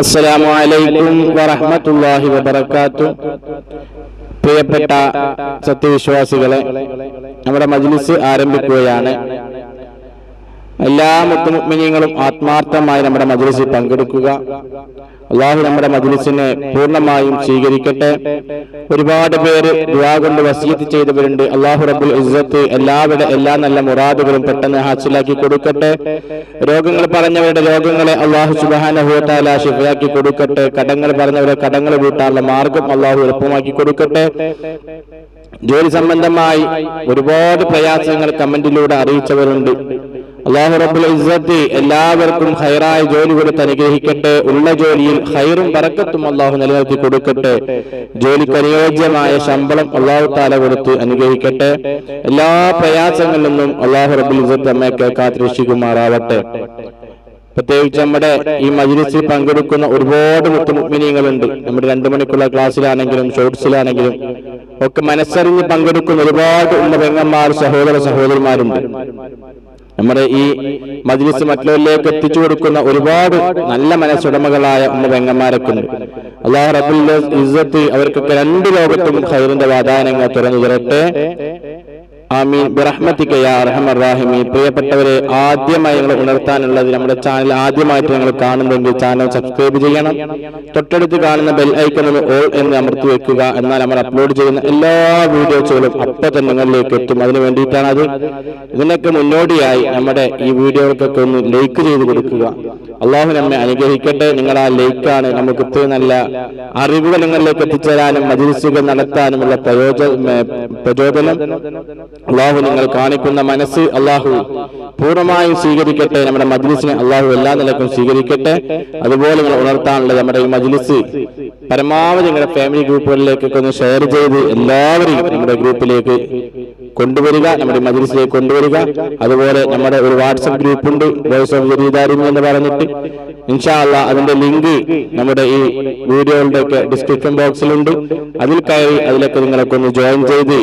അസ്സലാമു അലൈക്കും വറഹ്മത്തുള്ളാഹി വബറകാത്തു. പ്രിയപ്പെട്ട സത്യവിശ്വാസികളെ നമ്മുടെ മജ്ലിസ് ആരംഭിക്കുകയാണ്. എല്ലാ മുത്തുമുഗ്മിനീങ്ങളും ആത്മാർത്ഥമായി നമ്മുടെ മജ്ലിസിൽ പങ്കെടുക്കുക. അള്ളാഹു നമ്മുടെ മജ്ലിസിനെ പൂർണമായും സ്വീകരിക്കട്ടെ. ഒരുപാട് പേര് ദുആ കൊണ്ട് വസീത്ത് ചെയ്തവരുണ്ട്. അള്ളാഹു റബുൽ ഇസ്സത്ത് എല്ലാവരുടെ എല്ലാ നല്ല മുറാദുകളും പെട്ടെന്ന് ഹാസിലാക്കി കൊടുക്കട്ടെ. രോഗങ്ങൾ പറഞ്ഞവരുടെ രോഗങ്ങളെ അള്ളാഹു സുബാനഹുത്താല ശിഫയാക്കി കൊടുക്കട്ടെ. കടങ്ങൾ പറഞ്ഞവരെ കടങ്ങൾ വീട്ടാനുള്ള മാർഗം അള്ളാഹു എളുപ്പമാക്കി കൊടുക്കട്ടെ. ജോലി സംബന്ധമായി ഒരുപാട് പ്രയാസങ്ങൾ കമന്റിലൂടെ അറിയിച്ചവരുണ്ട്. അള്ളാഹു റബ്ബുൽ ഇസ്സത്ത് എല്ലാവർക്കും ഹൈറായ ജോലി കൊടുത്ത് അനുഗ്രഹിക്കട്ടെ. ഉള്ള ജോലിയിൽ ഹൈറും പറക്കത്തും അള്ളാഹു നിലനിർത്തി കൊടുക്കട്ടെ. ജോലിക്ക് അനുയോജ്യമായ ശമ്പളം അള്ളാഹു താല കൊടുത്ത് അനുഗ്രഹിക്കട്ടെ. എല്ലാ പ്രയാസങ്ങളിൽ നിന്നും അള്ളാഹു റബ്ബുൽ ഇസ്സത്ത് അമ്മയൊക്കെ കാത്തിരക്ഷിക്കുമാറാവട്ടെ പ്രത്യേകിച്ച് നമ്മുടെ ഈ മജ്ലിസിൽ പങ്കെടുക്കുന്ന ഒരുപാട് മുത്തുമുഗ്മിനീങ്ങളുണ്ട് നമ്മുടെ രണ്ടു മണിക്കുള്ള ക്ലാസ്സിലാണെങ്കിലും ഷോർട്സിലാണെങ്കിലും ഒക്കെ മനസ്സറിഞ്ഞ് പങ്കെടുക്കുന്ന ഒരുപാട് ഉള്ള പെങ്ങന്മാർ സഹോദര സഹോദരിമാരുണ്ട്. നമ്മുടെ ഈ മജ്ലിസ് മറ്റുള്ളവരിലേക്ക് എത്തിച്ചു കൊടുക്കുന്ന ഒരുപാട് നല്ല മനസ്സുടമകളായ ഉമ്മ പെങ്ങന്മാരൊക്കെ ഉണ്ട് അള്ളാഹു റബുൽ ഇസ്സത്ത് അവർക്കൊക്കെ രണ്ട് ലോകത്തും ഖൈറിന്റെ വാതായനങ്ങൾ തുറന്നു തരട്ടെ. ആമീൻ. ബിറഹ്മത്തിക്ക് യാ പ്രിയപ്പെട്ടവരെ ആദ്യമായി ഞങ്ങൾ ഉണർത്താനുള്ളത് നമ്മുടെ ചാനൽ ആദ്യമായിട്ട് നിങ്ങൾ കാണുന്നെങ്കിൽ ചാനൽ സബ്സ്ക്രൈബ് ചെയ്യണം. തൊട്ടടുത്ത് കാണുന്ന ബെൽ ഐക്കണിൽ ഓൾ എന്ന് അമർത്തി വെക്കുക. എന്നാൽ നമ്മൾ അപ്ലോഡ് ചെയ്യുന്ന എല്ലാ വീഡിയോസുകളും അപ്പൊ തന്നെ നിങ്ങളിലേക്ക് എത്തും. അതിന് വേണ്ടിയിട്ടാണ് അത്. ഇതിനൊക്കെ മുന്നോടിയായി നമ്മുടെ ഈ വീഡിയോകൾക്കൊക്കെ ഒന്ന് ലൈക്ക് ചെയ്ത് കൊടുക്കുക. അള്ളാഹു നമ്മെ അനുഗ്രഹിക്കട്ടെ. നിങ്ങൾ ആ ലൈക്കാണ് നമുക്ക് ഇത്രയും നല്ല അറിവുകൾ നിങ്ങളിലേക്ക് എത്തിച്ചേരാനും മജിലിസുകൾ നടത്താനുമുള്ള പ്രയോജന പ്രചോദനം അള്ളാഹു നിങ്ങൾ കാണിക്കുന്ന മനസ്സ് അള്ളാഹു പൂർണമായും സ്വീകരിക്കട്ടെ. നമ്മുടെ മജ്ലിസിനെ അള്ളാഹു എല്ലാ നിലക്കും സ്വീകരിക്കട്ടെ. അതുപോലെ നിങ്ങൾ ഉണർത്താനുള്ളത് നമ്മുടെ ഈ മജ്ലിസ് പരമാവധി നിങ്ങളുടെ ഫാമിലി ഗ്രൂപ്പുകളിലേക്കൊക്കെ ഒന്ന് ഷെയർ ചെയ്ത് എല്ലാവരെയും നമ്മുടെ ഗ്രൂപ്പിലേക്ക് കൊണ്ടുവരിക നമ്മുടെ മജ്ലിസിലേക്ക് കൊണ്ടുവരിക. അതുപോലെ നമ്മുടെ ഒരു വാട്സപ്പ് ഗ്രൂപ്പ് ഉണ്ട് വോയിസ് ഓഫ് ജരീദാരിമ എന്ന് പറഞ്ഞിട്ട്. ഇൻഷാല്ല അതിന്റെ ലിങ്ക് നമ്മുടെ ഈ വീഡിയോകളുടെ ഒക്കെ ഡിസ്ക്രിപ്ഷൻ ബോക്സിലുണ്ട് അതിൽ കയറി അതിലൊക്കെ നിങ്ങളൊക്കെ ഒന്ന് ജോയിൻ ചെയ്ത്.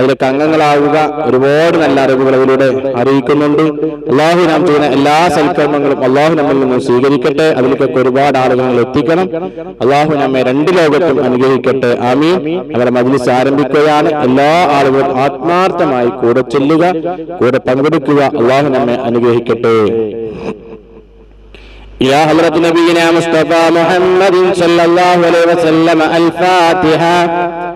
അതിലൊക്കെ അംഗങ്ങളാവുക ഒരുപാട് നല്ല അറിവുകൾ അതിലൂടെ അറിയിക്കുന്നുണ്ട് അള്ളാഹു നാം ചെയ്യുന്ന എല്ലാ സൽക്കർമ്മങ്ങളും അള്ളാഹു നമ്മിൽ നിന്ന് സ്വീകരിക്കട്ടെ അതിലേക്കൊക്കെ ഒരുപാട് ആളുകൾ എത്തിക്കണം അള്ളാഹു നമ്മെ രണ്ട് ലോകത്തും അനുഗ്രഹിക്കട്ടെ ആമീൻ അവരുടെ മജ്ലിസ് ആരംഭിക്കുകയാണ് എല്ലാ ആളുകളും ആത്മാർത്ഥമായി കൂടെ ചെല്ലുക കൂടെ പങ്കെടുക്കുക അള്ളാഹു നമ്മെ അനുഗ്രഹിക്കട്ടെ يا حضرة نبينا مصطفى محمد صلى الله عليه وسلم الفاتحة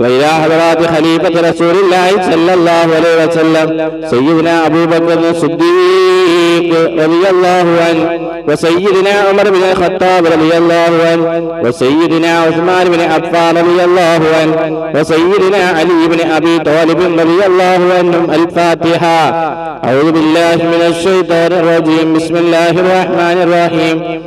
وإلى حضرات خليفة رسول الله صلى الله عليه وسلم سيدنا أبو بكر الصديق رضي الله عنه وسيدنا عمر بن الخطاب رضي الله عنه وسيدنا عثمان بن عفان رضي الله عنه وسيدنا علي بن أبي طالب رضي الله عنهم الفاتحة. أعوذ بالله من الشيطان الرجيم بسم الله الرحمن الرحيم.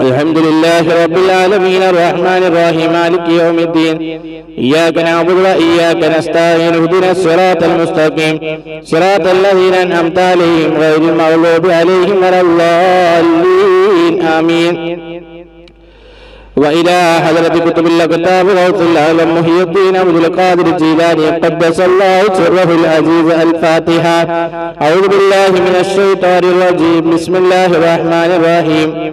الحمد لله رب العالمين الرحمن الرحيم مالك يوم الدين إياك نعبد وإياك نستعين اهدنا الصراط المستقيم صراط الذين أنعمت عليهم غير المغلوب عليهم ولا الضالين آمين وإلى حضرة كتب الله كتاب غوث العالم محي الدين عبد القادر الجيلاني قدس الله سره العزيز الفاتحة أعوذ بالله من الشيطان الرجيم بسم الله الرحمن الرحيم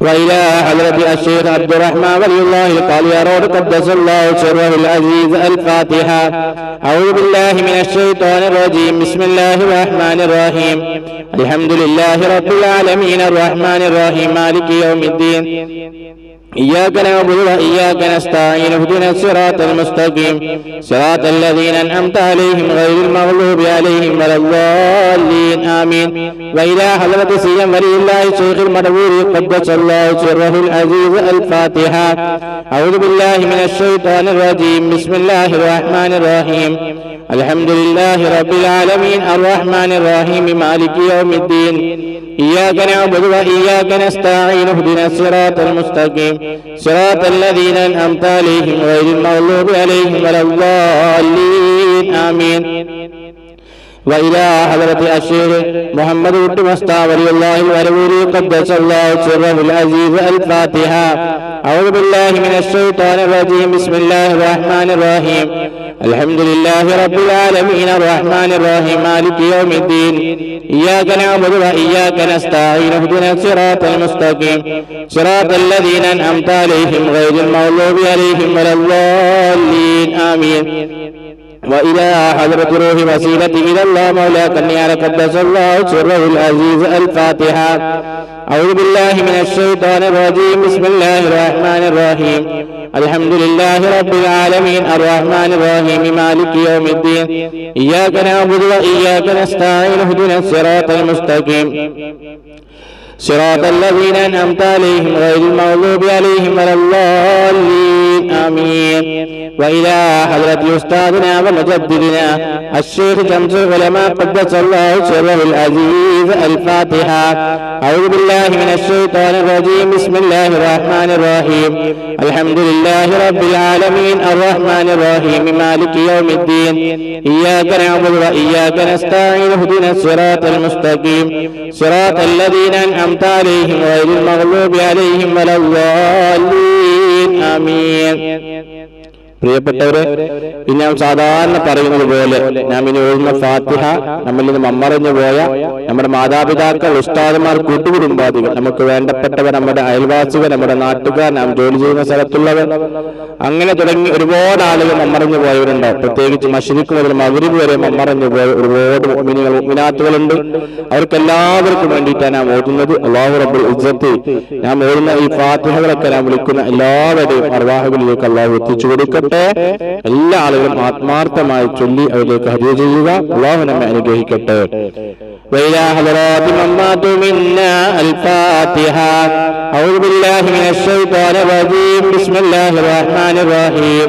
وإلى حضرة الشيخ عبد الرحمن ولي الله القالي رود قدس الله سره العزيز الفاتحة أعوذ بالله من الشيطان الرجيم بسم الله الرحمن الرحيم الحمد لله رب العالمين الرحمن الرحيم مالك يوم الدين إياك نعبد وإياك نستعين اهدنا الصراط المستقيم صراط الذين أنعمت عليهم غير المغلوب عليهم ولا الضالين آمين وإلى حضرة سيدنا ولي الله شيخ المدبور قدس الله سره العزيز الفاتحة أعوذ بالله من الشيطان الرجيم بسم الله الرحمن الرحيم الحمد لله رب العالمين الرحمن الرحيم مالك يوم الدين إياك نعبد وإياك نستعين اهدنا الصراط المستقيم صراط الذين أنعمت عليهم غير المغلوب عليهم ولا الضالين آمين وإلى حضرة الشيخ محمد بن مستعمر الله الوروري قدس الله سره العزيز الفاتحة أعوذ بالله من الشيطان الرجيم بسم الله الرحمن الرحيم الحمد لله رب العالمين الرحمن الرحيم مالك يوم الدين إياك نعبد وإياك نستعين اهدنا الصراط المستقيم صراط الذين أنعمت عليهم غير المغلوب عليهم ولا الضالين آمين وإلى حضرة روح وسيلة إلى الله مولاك النيار قدس الله سره العزيز الفاتحة. أعوذ بالله من الشيطان الرجيم. بسم الله الرحمن الرحيم. الحمد لله رب العالمين. الرحمن الرحيم. مالك يوم الدين. إياك نعبد وإياك نستعين. اهدنا الصراط المستقيم. صراط الذين أنعمت عليهم غير المغضوب عليهم ولا الضالين. آمين وإلى حضرة أستاذنا ومجددنا الشيخ شمس العلماء قدس الله سره العزيز الفاتحة أعوذ بالله من الشيطان الرجيم بسم الله الرحمن الرحيم الحمد لله رب العالمين الرحمن الرحيم مالك يوم الدين إياك نعبد وإياك نستعين اهدنا الصراط المستقيم صراط الذين أنعمت عليهم غير المغلوب عليهم ولا الضالين آمين പ്രിയപ്പെട്ടവരെ ഇനി ഞാൻ സാധാരണ പറയുന്നത് പോലെ നാം ഇനി എഴുതുന്ന ഫാത്തിഹ നമ്മിൽ നിന്ന് മമ്മറിഞ്ഞു പോയ നമ്മുടെ മാതാപിതാക്കൾ ഉസ്താദന്മാർ കൂട്ടുകുടുംബാദികൾ നമുക്ക് വേണ്ടപ്പെട്ടവർ നമ്മുടെ അയൽവാസികൾ നമ്മുടെ നാട്ടുകാർ നാം ജോലി ചെയ്യുന്ന സ്ഥലത്തുള്ളവർ അങ്ങനെ തുടങ്ങി ഒരുപാട് ആളുകൾ മമ്മറിഞ്ഞു പോയവരുണ്ട്. പ്രത്യേകിച്ച് മഷിനിക്ക് മുതൽ മകരിബ് വരെ മമ്മറിഞ്ഞു പോയ ഒരുപാട് മിനാത്തുകളുണ്ട് അവർക്ക് എല്ലാവർക്കും വേണ്ടിയിട്ടാണ് ഞാൻ ഓതുന്നത്. അള്ളാഹു റബ്ബുൽ ഇജ്ജത്തി നാം ഓടുന്ന ഈ ഫാത്തിഹകളൊക്കെ ഞാൻ വിളിക്കുന്ന എല്ലാവരുടെയും അർവാഹുകളിലേക്ക് അള്ളാഹു എത്തിച്ചു കൊടുക്കട്ടെ എല്ലാ ആളുകളും ആത്മാർത്ഥമായി ചൊല്ലി അവരിലേക്ക് ഹരിയ ചെയ്യുക അള്ളാഹു നമ്മെ അനുഗ്രഹിക്കട്ടെ وإلى حضرات من ماتوا منا الفاتحة أعوذ بالله من الشيطان الرجيم بسم الله الرحمن الرحيم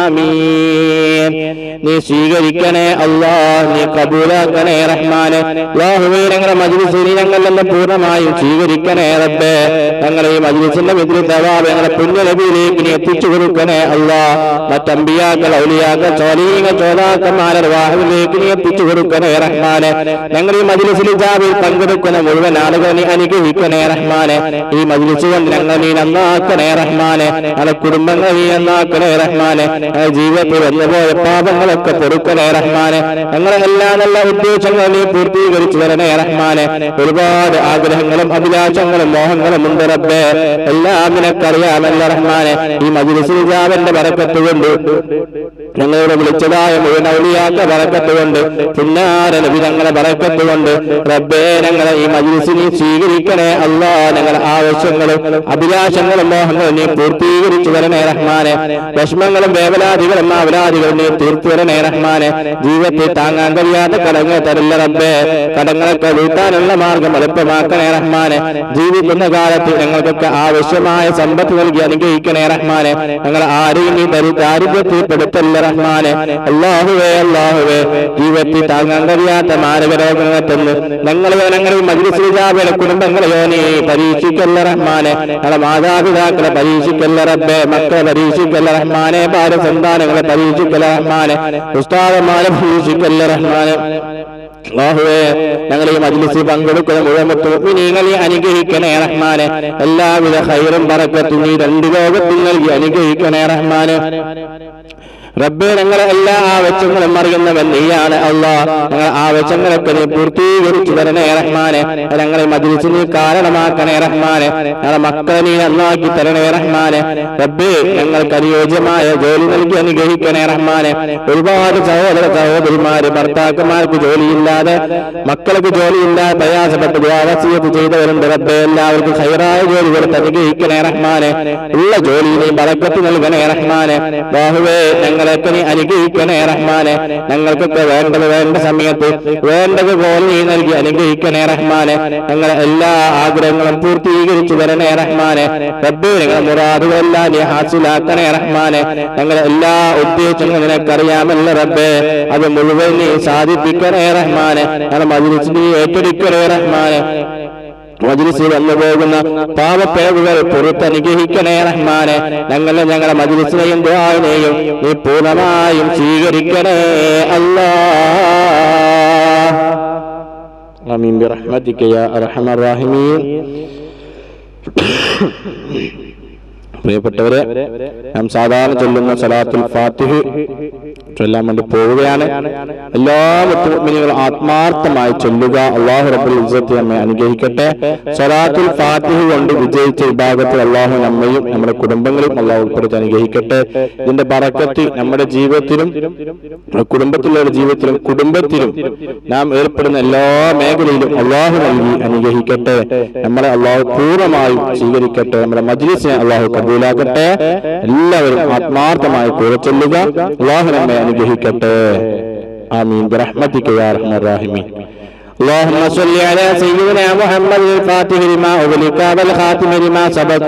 അമീൻ നീ സ്വീകരിക്കണേ അള്ളാ നീ കബൂലാക്കണേ റഹ്മാനെ. അള്ളാഹുവേ ഞങ്ങളുടെ മജ്ലിസിനെ ഞങ്ങളെല്ലാം പൂർണമായും സ്വീകരിക്കണേ റബ്ബേ. ഞങ്ങളെ ഈ മജ്ലിസിന്റെ മിത്രി തവാബ് ഞങ്ങളെ പുണ്യലഭിയിലേക്ക് നീ എത്തിച്ചു കൊടുക്കണേ അള്ളാ. മറ്റമ്പിയാക്കൾ ഔലിയാക്കൾ ചോലീക ചോദാക്കന്മാരെ വാഹുവിലേക്ക് നീ എത്തിച്ചു കൊടുക്കണേ റഹ്മാനെ. ഞങ്ങൾ ഈ മജ്ലിസിൽ ജാബിൽ പങ്കെടുക്കുന്ന മുഴുവൻ ആളുകളെ നീ അനുഗ്രഹിക്കണേ റഹ്മാനെ. ഈ മജ്ലിസ് കൊണ്ട് ഞങ്ങൾ നീ നന്നാക്കണേ റഹ്മാനെ. ഞങ്ങളുടെ കുടുംബങ്ങൾ നീ നന്നാക്കണേ റഹ്മാനെ. വന്നുപോയ പാപങ്ങളൊക്കെ പൊറുക്കണേ റഹ്മാനെ. ഞങ്ങളെ എല്ലാ നല്ല ഉദ്ദേശങ്ങളും നീ പൂർത്തീകരിച്ചു തരണേ റഹ്മാനെ. ഒരുപാട് ആഗ്രഹങ്ങളും അഭിലാഷങ്ങളും മോഹങ്ങളും ഉണ്ട് റബ്ബേ. എല്ലാം നിനക്കറിയാമല്ല റഹ്മാനെ. ഈ മജ്ലിസിൽ ജാബിന്റെ ബറക്കത്ത് കൊണ്ട് ഞങ്ങളോട് വിളിച്ചതായ മുഴുവൻ ഔലിയാക്ക ബറക്കത്ത് കൊണ്ട് പുന്നാര നബി ഞങ്ങളെ ബറക്കത്ത് കൊണ്ട് റബ്ബേ ഞങ്ങളെ ഈ മജ്ലിസിനെ സ്വീകരിക്കണേ അല്ലാ ഞങ്ങളുടെ ആവശ്യങ്ങളും അഭിലാഷങ്ങളും മോഹങ്ങളും നീ പൂർത്തീകരിച്ചു വരണേ റഹ്മാനെ. വിഷമങ്ങളും വേവലാദികളും അവലാദികളും നീ തീർത്തു വരണേ റഹ്മാനെ. ജീവിതത്തിൽ താങ്ങാൻ കഴിയാത്ത കടങ്ങൾ തരില്ല റബ്ബേ. കടങ്ങളൊക്കെ വീട്ടാനുള്ള മാർഗം എളുപ്പമാക്കണേ റഹ്മാനെ. ജീവിക്കുന്ന കാലത്ത് ഞങ്ങൾക്കൊക്കെ ആവശ്യമായ സമ്പത്ത് നൽകി അനുഗ്രഹിക്കണേ റഹ്മാനെ. ഞങ്ങൾ ആരെയും ദരി ദാരിദ്ര്യത്തിൽ പെടുത്തല്ല റഹ്മാനെ. അള്ളാഹുവേ അള്ളാഹുവേ ജീവിതത്തിൽ താങ്ങാൻ കഴിയാത്ത മാനവ രോഗങ്ങളെ തന്ന് ഞങ്ങളെയോ ഞങ്ങൾ മജിലിസ്ലിജാബിയുടെ കുടുംബങ്ങളെയോ നീ പരീക്ഷിക്കല്ല റഹ്മാനെ. ഞങ്ങളെ മാതാപിതാക്കളെ പരീക്ഷിക്കല്ല റബ്ബെ. മക്കളെ പരീക്ഷിക്കല്ല റഹ്മാനെ. ഭാര്യ സന്താനങ്ങളെ പരീക്ഷിക്കല്ല റഹ്മാനെ. ഉസ്താദന്മാരെ പരീക്ഷിക്കല്ല റഹ്മാനെ. അല്ലാഹുവേ ഞങ്ങൾ ഈ മജ്ലിസിൽ പങ്കെടുക്കുന്ന മുഴുവൻ മുഅ്മിനീങ്ങളെ അനുഗ്രഹിക്കണേ റഹ്മാനെ. എല്ലാവിധ ഹൈറും പറക്കത്തും നീ രണ്ട് ലോകത്തിൽ നൽകി അനുഗ്രഹിക്കണേ റഹ്മാനെ. റബ്ബെ ഞങ്ങളെ എല്ലാ ആവശ്യങ്ങളും അറിയുന്നവൻ നീയാണ് അള്ളാ. ഞങ്ങൾ ആവശ്യങ്ങളൊക്കെ നീ പൂർത്തീകരിച്ചു തരണേ റഹ്മാനെ. ഞങ്ങളെ മതിരിച്ച് നീ കാരണമാക്കണേ റഹ്മാനെ. ഞങ്ങളെ മക്കളെ നീ നന്നാക്കി തരണേ റഹ്മാനെ. റബ്ബെ ഞങ്ങൾക്ക് അനുയോജ്യമായ ജോലി നൽകി അനുഗ്രഹിക്കണേ റഹ്മാനെ. ഒരുപാട് സഹോദര സഹോദരിമാര് ഭർത്താക്കന്മാർക്ക് ജോലിയില്ലാതെ മക്കൾക്ക് ജോലിയില്ലാതെ പ്രയാസപ്പെട്ട് ദ്വാരസീയത്ത് ചെയ്തവരുണ്ട് റബ്ബെ. എല്ലാവർക്കും ഹൈറായ ജോലി കൊടുത്ത് അനുഗ്രഹിക്കണേ റഹ്മാനെ. ഉള്ള ജോലി നീ ബലക്കത്ത് നൽകണേ റഹ്മാനെ. ബാഹുവേ ഞങ്ങളെയൊക്കെ നീ അനുഗ്രഹിക്കണേ റഹ്മാനെ. ഞങ്ങൾക്കൊക്കെ വേണ്ടത് വേണ്ട സമയത്ത് വേണ്ടത് പോലെ നീ നൽകി അനുഗ്രഹിക്കണേ റഹ്മാനെ. ഞങ്ങളെ എല്ലാ ആഗ്രഹങ്ങളും പൂർത്തീകരിച്ചു തരണേ റഹ്മാനെ. റബ്ബേ മുറാദുകളെല്ലാം നീ ഹാസിലാക്കണേ റഹ്മാനെ. ഞങ്ങളെ എല്ലാ ഉദ്ദേശങ്ങളും നിനക്കറിയാമല്ലോ റബ്ബേ. അത് മുഴുവൻ നീ സാധിപ്പിക്കണേ റഹ്മാനെ. ഞങ്ങൾ മതിരിച്ച് നീ ഏറ്റെടുക്കണേ റഹ്മാനെ. മജിലിസിൽ വന്നു പോകുന്ന പാവപ്പേവുകൾ പുറത്തനുഗ്രഹിക്കണേ റഹ്മാനെ. ഞങ്ങളെ ഞങ്ങളുടെ മജിലിസിനെയും ദ്വാനെയും നീ പൂർണമായും സ്വീകരിക്കണേ അല്ലാ. ആമീൻ ബിറഹ്മതിക യാ അർഹമർ റഹീമീൻ. പ്രിയപ്പെട്ടവരെ നാം സാധാരണ ചൊല്ലുന്ന സലാത്തുൽ ഫാത്തിഹ് ചൊല്ലാൻ വേണ്ടി പോവുകയാണ്. എല്ലാ മുത്തുമിനികളും ആത്മാർത്ഥമായി ചൊല്ലുക. അള്ളാഹു റബ്ബുൽ ഇസ്സത്ത് നമ്മെ അനുഗ്രഹിക്കട്ടെ. സലാത്തുൽ ഫാത്തിഹ് കൊണ്ട് വിജയിച്ച വിഭാഗത്തിൽ അള്ളാഹു നമ്മയും നമ്മുടെ കുടുംബങ്ങളും അള്ളാഹു ഉൾപ്പെടുത്തി അനുഗ്രഹിക്കട്ടെ. ഇതിന്റെ പറക്കത്തിൽ നമ്മുടെ ജീവിതത്തിലും കുടുംബത്തിലുള്ള ജീവിതത്തിലും കുടുംബത്തിലും നാം ഏർപ്പെടുന്ന എല്ലാ മേഖലയിലും അള്ളാഹു നൽകി അനുഗ്രഹിക്കട്ടെ. നമ്മളെ അള്ളാഹു പൂർണമായും സ്വീകരിക്കട്ടെ. നമ്മുടെ മജ്ലിസിനെ അള്ളാഹു കബൂലാക്കട്ടെ എല്ലാവരും ആത്മാർത്ഥമായി കൂടെ ചൊല്ലുക അള്ളാഹു നമ്മെ അനുഗ്രഹിക്കട്ടെ ആമീൻ برحمتك يا ارحم الراحمين اللهم صل على سيدنا محمد الفاتح لما أغلق والخاتم لما سبق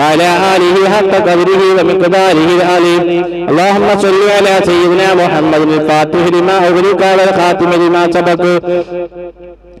وعلى آله حق قدره ومقداره العظيم اللهم صل على سيدنا محمد الفاتح لما أغلق والخاتم لما سبق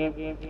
Yeah, yeah, yeah.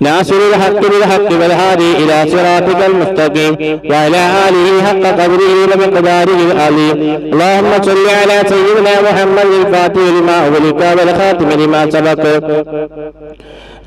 ناصر الحق بالحق والهادي إلى صراطك المستقيم وعلى آله حق قدره ومقداره العظيم. اللهم صل على سيدنا محمد الفاتح لما أغلق والخاتم لما سبق.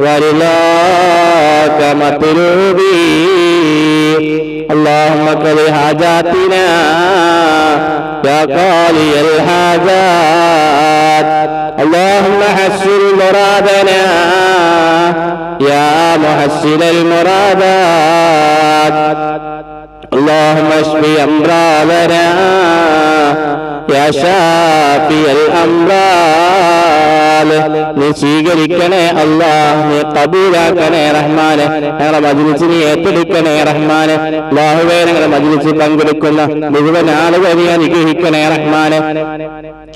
ورضاك مطلوبي اللهم قضي حاجاتنا يا قاضي الحاجات اللهم حسن مرادنا يا محسن المرادات اللهم اشف امراضنا യാ ഷാഫിയൽ അംറാൽ നീ സ്വീകരിക്കണേ അല്ലാ നീ കബൂലാക്കണേ റഹ്മാനെ. ഞങ്ങളെ മജിലിച്ച് നീ ഏറ്റെടുക്കണേ റഹ്മാനെ. ബാഹുവേ ഞങ്ങളെ മജിലിച്ച് പങ്കെടുക്കുന്ന മുഴുവൻ ആളുകളെ നീ അനുഗ്രഹിക്കണേ റഹ്മാനെ.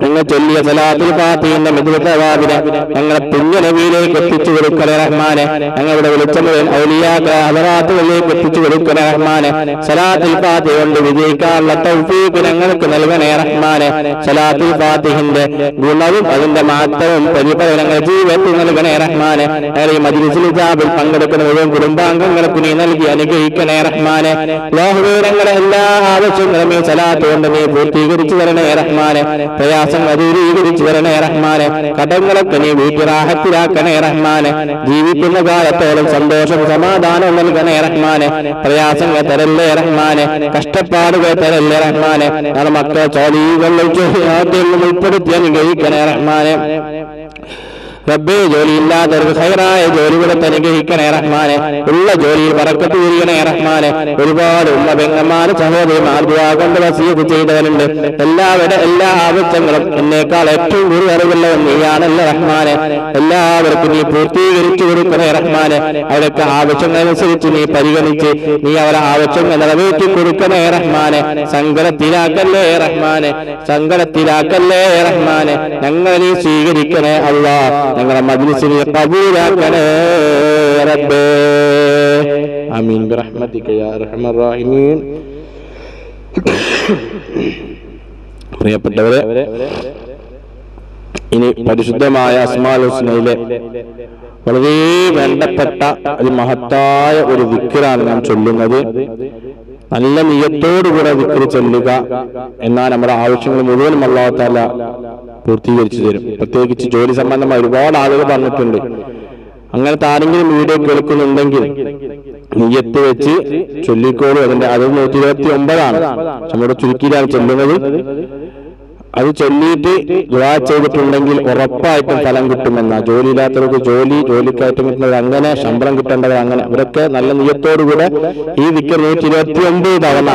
ഞങ്ങൾ ചൊല്ലിയ സലാത്തിൽ പാത്തിയെന്ന മിഥുത്തവാദിനെ ഞങ്ങളെ പുണ്യനവിയിലേക്ക് എത്തിച്ചു കൊടുക്കണേ റഹ്മാനെ. ഞങ്ങളുടെ വിളിച്ച മുഴുവൻ ഔലിയാക്കളെ ഹലറാത്തുകളിലേക്ക് എത്തിച്ചു കൊടുക്കണേ റഹ്മാനെ. സലാത്തിൽ പാത്തി കൊണ്ട് വിജയിക്കാനുള്ള തൗഫീഖ് ഞങ്ങൾക്ക് നൽകണേ റഹ്മാനെ. സലാത്തുൽ ഫാത്തിഹിന്റെ ഗുണവും അതിന്റെ മാറ്റവും പരിപാലനം ഞങ്ങളുടെ ജീവിതത്തിൽ നൽകണേ റഹ്മാനെ. ഈ മജ്ലിസിൽ ജാബിൽ പങ്കെടുക്കുന്ന മുഴുവൻ കുടുംബാംഗങ്ങൾക്ക് നീ നൽകി അനുഗ്രഹിക്കണേ റഹ്മാനെ. ലോഹവിവരങ്ങളെ എല്ലാ ആവശ്യങ്ങളും ഈ സലാത്ത് കൊണ്ട് നീ പൂർത്തീകരിച്ചു തരണേ റഹ്മാനെ. പ്രയാസം അതിരീകരിച്ചു തരണേ റഹ്മാനെ. കടങ്ങളൊക്കെ നീ വീട്ടിറാഹത്തിലാക്കണേ റഹ്മാനെ. ജീവിക്കുന്ന കാലത്തോളം സന്തോഷം സമാധാനം നൽകണേ റഹ്മാനെ. പ്രയാസങ്ങൾ തരല്ലേ റഹ്മാനെ. കഷ്ടപ്പാടുകൾ തരല്ലേ റഹ്മാനെ. നമ്മുടെ മക്കളെ ഞങ്ങൾക്ക് ആദ്യം ഉൾപ്പെടുത്തിയ അനുഗ്രഹിക്കണേ റഹ്മാനെ. റബ്ബേ ജോലിയില്ലാത്തവർക്ക് ഹൈറായ കൂടെ അനുഗ്രഹിക്കണേ റഹ്മാനെ. ഉള്ള ജോലിയിൽ പറക്കത്ത് തീരിക്കണേ റഹ്മാനെ. ഒരുപാട് ഉള്ള പെങ്ങന്മാര് സഹോദരിമാർ കൊണ്ട് വസീത് ചെയ്തവരുണ്ട്. എല്ലാവരുടെ എല്ലാ ആവശ്യങ്ങളും എന്നേക്കാൾ ഏറ്റവും കൂടുതൽ അറിവുള്ളവൻ നീയാണല്ലോ റഹ്മാനെ. എല്ലാവർക്കും നീ പൂർത്തീകരിച്ചു കൊടുക്കണേ റഹ്മാനെ. അവരൊക്കെ ആവശ്യങ്ങളനുസരിച്ച് നീ പരിഗണിച്ച് നീ അവരെ ആവശ്യങ്ങൾ നിറവേറ്റി കൊടുക്കണേ റഹ്മാനെ. സങ്കടത്തിലാക്കല്ലേ റഹ്മാനെ. സങ്കടത്തിലാക്കല്ലേ റഹ്മാനെ. ഞങ്ങൾ നീ സ്വീകരിക്കണേ അള്ളാ. ഞങ്ങളെ മജ്ലിസിനെ കബൂലാക്കണേ റബ്ബേ. ആമീൻ. ബിറഹ്മതിക യാ അർഹമർ റഹീമീൻ. പ്രിയപ്പെട്ടവരെ ഇനി പരിശുദ്ധമായ അസ്മാൽ ഹുസ്നയിലെ വളരെ വേണ്ടപ്പെട്ട ഒരു മഹത്തായ ഒരു വിക്കറാണ് ഞാൻ ചൊല്ലുന്നത്. നല്ല നിയത്തോടുകൂടെ വിക്കിൽ ചൊല്ലുക എന്നാൽ നമ്മുടെ ആവശ്യങ്ങൾ മുഴുവനും അള്ളാഹത്താല പൂർത്തീകരിച്ചു തരും. പ്രത്യേകിച്ച് ജോലി സംബന്ധമായി ഒരുപാട് ആളുകൾ പറഞ്ഞിട്ടുണ്ട് അങ്ങനത്തെ ആരെങ്കിലും വീഡിയോ കേൾക്കുന്നുണ്ടെങ്കിൽ നെയ്യത്ത് വെച്ച് ചൊല്ലിക്കോളൂ. അതിന്റെ അത് നൂറ്റി ഇരുപത്തി ഒമ്പതാണ് നമ്മുടെ ചുരുക്കിയിലാണ് ചൊല്ലുന്നത്. അത് ചൊല്ലിയിട്ട് ദുആ ചെയ്തിട്ടുണ്ടെങ്കിൽ ഉറപ്പായിട്ടും ഫലം കിട്ടുമെന്ന. ജോലിയില്ലാത്തവർക്ക് ജോലി ജോലിക്കയറ്റം കിട്ടുന്നത് അങ്ങനെ ശമ്പളം കിട്ടേണ്ടത് അങ്ങനെ. ഇവരൊക്കെ നല്ല നിയത്തോടുകൂടെ ഈ വിക്ക നൂറ്റി ഇരുപത്തി ഒമ്പത് തവണ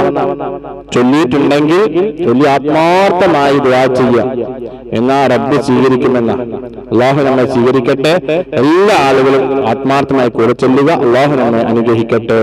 ചൊല്ലിയിട്ടുണ്ടെങ്കിൽ ചൊല്ലി ആത്മാർത്ഥമായി ദുആ ചെയ്യാം. എന്നാ റബ്ബ് സ്വീകരിക്കുമെന്ന. അള്ളാഹു നമ്മെ സ്വീകരിക്കട്ടെ. എല്ലാ ആളുകളും ആത്മാർത്ഥമായി കൂടെ ചൊല്ലുക. അള്ളാഹു നമ്മെ അനുഗ്രഹിക്കട്ടെ.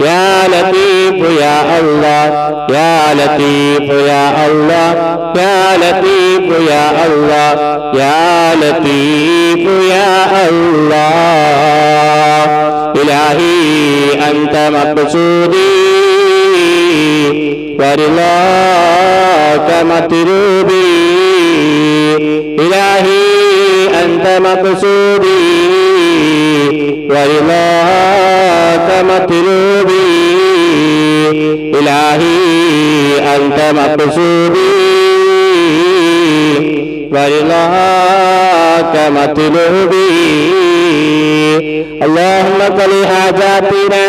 يا لطيف يا الله يا لطيف يا الله يا لطيف يا الله يا لطيف يا الله. إلهي أنت مقصودي ورضاك مطلوبي. إلهي أنت مقصودي. ولما قلوبي إلهي أنت مقصودي ولما قلوبي اللهم قل حاجاتنا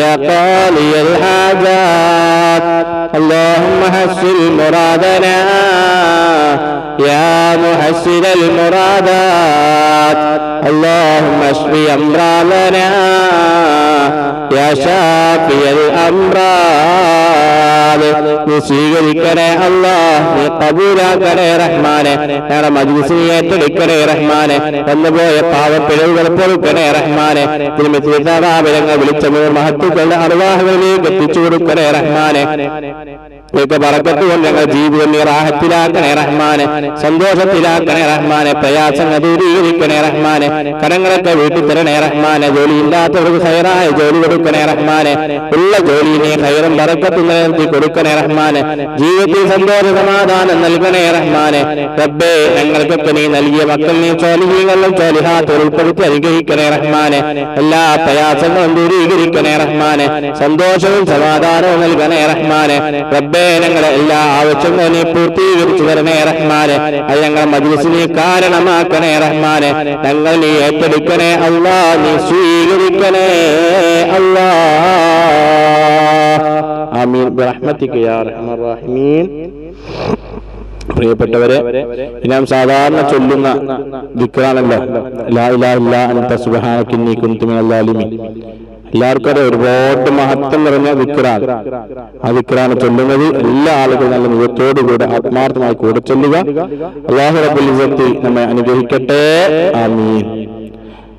يا قاضي الحاجات اللهم حسن مرادنا يا محسن المرادات اللهم اشف امراضنا يا شافي الامراض നീ സ്വീകരിക്കണേ അല്ലാ നീ കബൂലാക്കണേ റഹ്മാനെ ഞങ്ങളുടെ മജ്ലിസിനെ ഏറ്റെടുക്കണേ റഹ്മാനെ വന്നുപോയ പാവപ്പിഴവുകൾ പൊറുക്കണേ റഹ്മാനെ തിരുമിതാവിലങ്ങൾ വിളിച്ച മഹത്തുക്കളുടെ അറുവാഹുകളിലേക്ക് എത്തിച്ചു കൊടുക്കണേ റഹ്മാനെ. നിങ്ങൾക്ക് പറക്കത്ത് കൊണ്ട് ഞങ്ങൾ ജീവിതം നീ റാഹത്തിലാക്കണേ റഹ്മാനെ സന്തോഷത്തിലാക്കണേ റഹ്മാനെ പ്രയാസങ്ങൾ ദൂരീകരിക്കണേ റഹ്മാനെ കടങ്ങളൊക്കെ വീട്ടിൽ തരണേ റഹ്മാനെ ജോലി ഇല്ലാത്തവർക്ക് ഹൈറായ ജോലി കൊടുക്കണേ റഹ്മാനെ ഉള്ള ജോലി നീ ഹൈറും പറക്കത്തും നിലനിർത്തി കൊടുക്കണേ റഹ്മാനെ ജീവിതത്തിൽ സന്തോഷ സമാധാനം നൽകണേ റഹ്മാനെ റബ്ബേ ഞങ്ങൾക്കൊക്കെ നീ നൽകിയ മക്കൾ നീ ചോലിഹീങ്ങളും ചോലിഹാത്ത് ഉൾപ്പെടുത്തി അനുഗ്രഹിക്കണേ റഹ്മാനെ എല്ലാ പ്രയാസങ്ങളും ദൂരീകരിക്കണേ റഹ്മാനെ സന്തോഷവും സമാധാനവും നൽകണേ റഹ്മാനെ റബ്ബേ ഞങ്ങളെ എല്ലാ ആവശ്യങ്ങളും പൂർത്തീകരിച്ചു തരണേ റഹ്മാനെ. അത് ഞങ്ങൾ മജ്ലിസിനെ കാരണമാക്കണേ റഹ്മാനെ. ഞങ്ങൾ നീ ഏറ്റെടുക്കണേ അള്ളാ നീ സ്വീകരിക്കണേ അള്ളാ. പ്രിയപ്പെട്ടവരെ നാം സാധാരണ ചൊല്ലുന്ന ദിക്റാണല്ലോ ലാ ഇലാ ഇല്ലാ അൻത സുബ്ഹാനക ഇന്നി കുൻതു മിനൽ എല്ലാവർക്കും അറിയാം ഒരുപാട് മഹത്വം നിറഞ്ഞ വിക്രാണ് ആ വിക്രാണ് ചൊല്ലുന്നത് എല്ലാ ആളുകളും നല്ല മുഖത്തോടു കൂടെ ആത്മാർത്ഥമായി കൂടെ ചൊല്ലുക. അള്ളാഹു റബുൽ നമ്മെ അനുഗ്രഹിക്കട്ടെ. ആമീൻ.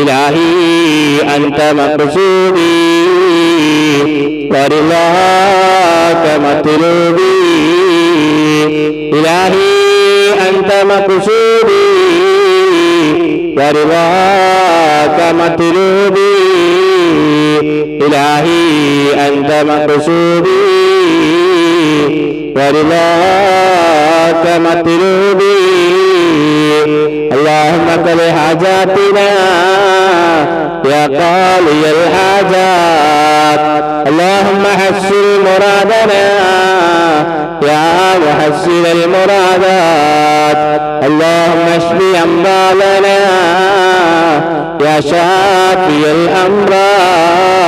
ഇലാഹി അന്ത മഖ്സൂബി വരിലാക മത്ലൂബി ഇലാഹി അന്ത മഖ്സൂബി വരിലാക മത്ലൂബി ഇലാഹി അന്ത മഖ്സൂബി വരിലാക മത്ലൂബി اللهم قل حاجاتنا يا قاضي الحاجات. اللهم حسن مرادنا يا محسن المرادات. اللهم اشف امراضنا يا شافي الامراض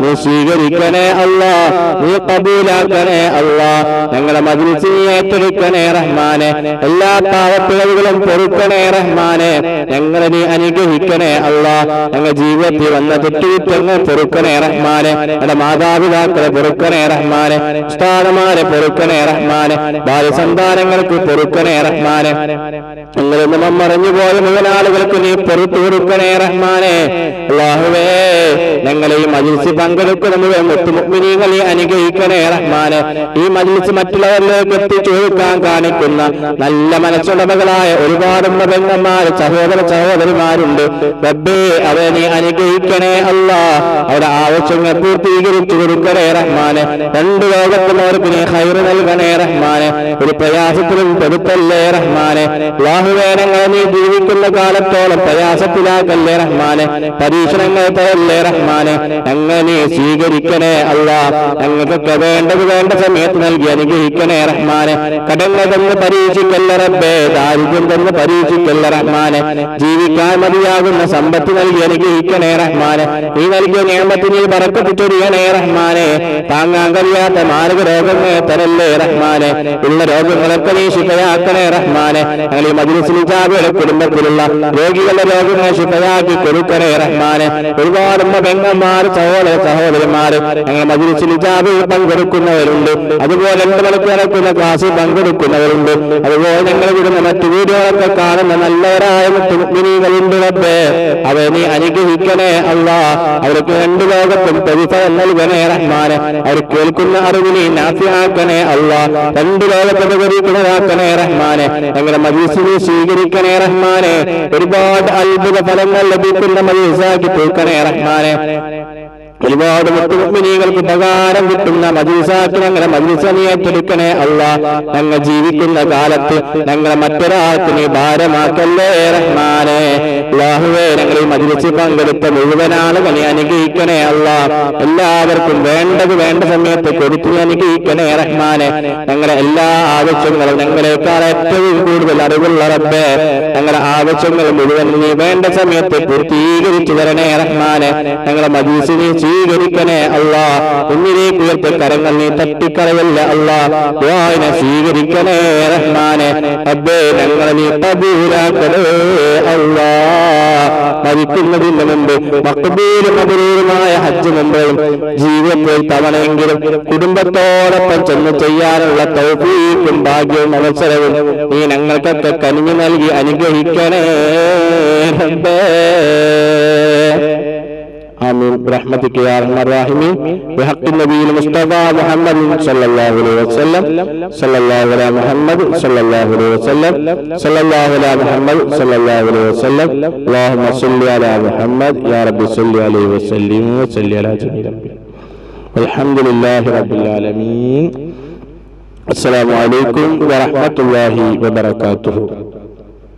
നീ സ്വീകരിക്കണേ അല്ലാ നീ കബൂലാക്കണേ അല്ലാ ഞങ്ങളെ മജിൽസിനെ ഏറ്റെടുക്കണേ റഹ്മാനെ എല്ലാ പാവപ്പിഴവുകളും പൊറുക്കണേ റഹ്മാനെ ഞങ്ങളെ നീ അനുഗ്രഹിക്കണേ അല്ലാ ഞങ്ങൾ ജീവിതത്തിൽ വന്ന തെറ്റുകുറ്റങ്ങൾ പൊറുക്കണേ റഹ്മാനെ ഞങ്ങളുടെ മാതാപിതാക്കളെ പൊറുക്കണേ റഹ്മാനെ ഉസ്താദമാരെ പൊറുക്കണേ റഹ്മാനെ ബാലസന്താനങ്ങൾക്ക് പൊറുക്കണേ റഹ്മാനെ ഞങ്ങളിൽ നിന്നും മറഞ്ഞു പോയ മുഴുവൻ ആളുകൾക്ക് നീ പൊറുത്തു കൊടുക്കണേ റഹ്മാനെ. അള്ളാഹുവേ ഈ മജിൽസ് പങ്കെടുക്കുന്ന അനുഗ്രഹിക്കണേ റഹ്മാനെ. ഈ മജിൽസ് മറ്റുള്ളവരിലേക്ക് എത്തിച്ചു കാണിക്കുന്ന നല്ല മനസ്സുടമകളായ ഒരുപാട് പെങ്ങന്മാര് സഹോദര സഹോദരിമാരുണ്ട്. അവരെ നീ അനുഗ്രഹിക്കണേ അല്ല. അവരുടെ ആവശ്യങ്ങൾ പൂർത്തീകരിച്ചു കൊടുക്കണേ റഹ്മാനെ. രണ്ടു ലോകത്തുള്ളവർക്ക് നീ ഹൈറ് നൽകണേ റഹ്മാനെ. ഒരു പ്രയാസത്തിലും പെടുത്തല്ലേ റഹ്മാനെ. ലാഹുവേനങ്ങളെ നീ ജീവിക്കുന്ന കാലത്തോളം പ്രയാസ പ്രയാസത്തിലാക്കല്ലേ റഹ്മാനെ? പരീക്ഷണങ്ങൾ തരല്ലേ റഹ്മാനെ? അങ്ങനെ സ്വീകരിക്കണേ അല്ല. ഞങ്ങൾക്കൊക്കെ വേണ്ടത് വേണ്ട സമയത്ത് നൽകി അനുഗ്രഹിക്കണേ റഹ്മാനെ. കടങ്ങൾ പരീക്ഷിക്കല്ല റബ്ബേ? ദാരിദ്ര്യം തന്ന് പരീക്ഷിക്കല്ല റഹ്മാനെ. ജീവിക്കാൻ മതിയാകുന്ന സമ്പത്ത് നൽകി അനുഗ്രഹിക്കണേ റഹ്മാനെ. നീ നൽകിയ നിയമത്തിന് പറക്കത്തിച്ചൊരിയണേ റഹ്മാനെ. താങ്ങാൻ കഴിയാത്ത മാരക രോഗങ്ങൾ തരല്ലേ റഹ്മാനെ. ഉള്ള രോഗങ്ങളൊക്കെ നീ ശിഫയാക്കണേ റഹ്മാനെ. ഞങ്ങൾ ഈ മജ്ലിസിൽ കുടുംബത്തിലുള്ള രോഗികളുടെ രോഗങ്ങൾ ശുഭയാക്കി കൊടുക്കണേ റഹ്മാനെ. ഒരുപാട് പെങ്ങന്മാർ സഹോദര സഹോദരന്മാർ ഞങ്ങൾ മജ്ലിസിൽ ജാബിയിൽ പങ്കെടുക്കുന്നവരുണ്ട്. അതുപോലെ രണ്ട് മണിക്ക് നടക്കുന്ന ക്ലാസ്സിൽ പങ്കെടുക്കുന്നവരുണ്ട്. അതുപോലെ ഞങ്ങൾ വിടുന്ന മറ്റു വീഡിയോകളൊക്കെ കാണുന്ന നല്ലവരായ മുത്തുമിനികളുണ്ട് റബ്ബേ. അവരെ നീ അനുഗ്രഹിക്കണേ അല്ല അവർക്ക് രണ്ട് ലോകത്തും പ്രതിഫലം നൽകണേ റഹ്മാനെ. അവർ കേൾക്കുന്ന അറിവിനെ നാസിയാക്കണേ അല്ല രണ്ട് ലോകത്തെ പ്രതിഫലമാക്കണേ റഹ്മാനെ. ഞങ്ങളുടെ മജീസിനെ സ്വീകരിക്കണേ റഹ്മാനെ. ഒരുപാട് അത്ഭുത ഫലങ്ങൾ ലഭിക്കുന്ന മജീസാക്കി തീർക്കണേ റഹ്മാനെ. ഒരുപാട് മുത്തുമിനികൾക്ക് ഉപകാരം കിട്ടുന്ന മജീസാക്കി ഞങ്ങളെ മജീസ നീ ഏറ്റെടുക്കണേ അല്ല. ഞങ്ങൾ ജീവിക്കുന്ന കാലത്ത് ഞങ്ങളെ മറ്റൊരാൾക്ക് ഭാരമാക്കല്ലേ റഹ്മാനെ. അല്ലാഹുവേ ഞങ്ങൾ ഈ പങ്കെടുത്ത മുഴുവൻ ആളുകളെ അനുഗ്രഹിക്കണേ അല്ല. എല്ലാവർക്കും വേണ്ടത് വേണ്ട സമയത്ത് കൊടുത്തു അനുഗ്രഹിക്കണേ റഹ്മാനെ. ഞങ്ങളുടെ എല്ലാ ആവശ്യങ്ങളും ഞങ്ങളെക്കാൾ ഏറ്റവും കൂടുതൽ അറിവുള്ള റബ്ബേ. ഞങ്ങളുടെ ആവശ്യങ്ങൾ മുഴുവൻ നീ വേണ്ട സമയത്ത് പൂർത്തീകരിച്ചു തരണേ റഹ്മാനെ. ഞങ്ങളെ മജീസിനെ സ്വീകരിക്കണേ അല്ല. ഒന്നിലേക്ക് ഉയർത്തി കരങ്ങൾ നീ തട്ടിക്കളയല്ല അല്ല. വായന സ്വീകരിക്കണേ റഹ്മാനെ. അബ്ബേ ഞങ്ങൾ നീ കബൂലാക്കണേ അല്ല. മരിക്കുന്നതിന് മുമ്പ് മക്കബൂലും മകരൂരുമായ ഹജ്ജ് മുമ്പും ജീവിതത്തിൽ തവണയെങ്കിലും കുടുംബത്തോടൊപ്പം ചെന്ന് ചെയ്യാനുള്ള തൗഫീക്കും ഭാഗ്യവും അവസരവും നീ ഞങ്ങൾക്കൊക്കെ കനിഞ്ഞു നൽകി അനുഗ്രഹിക്കണേ آمين برحمتك يا أرحم الراحمين بحق النبي المصطفى محمد صلى الله عليه وسلم صلى الله على محمد صلى الله عليه وسلم صلى الله على محمد صلى الله عليه وسلم اللهم صل على محمد يا رب صل عليه وسلم وصل على جميع الأنبياء والحمد لله رب العالمين السلام عليكم ورحمة الله وبركاته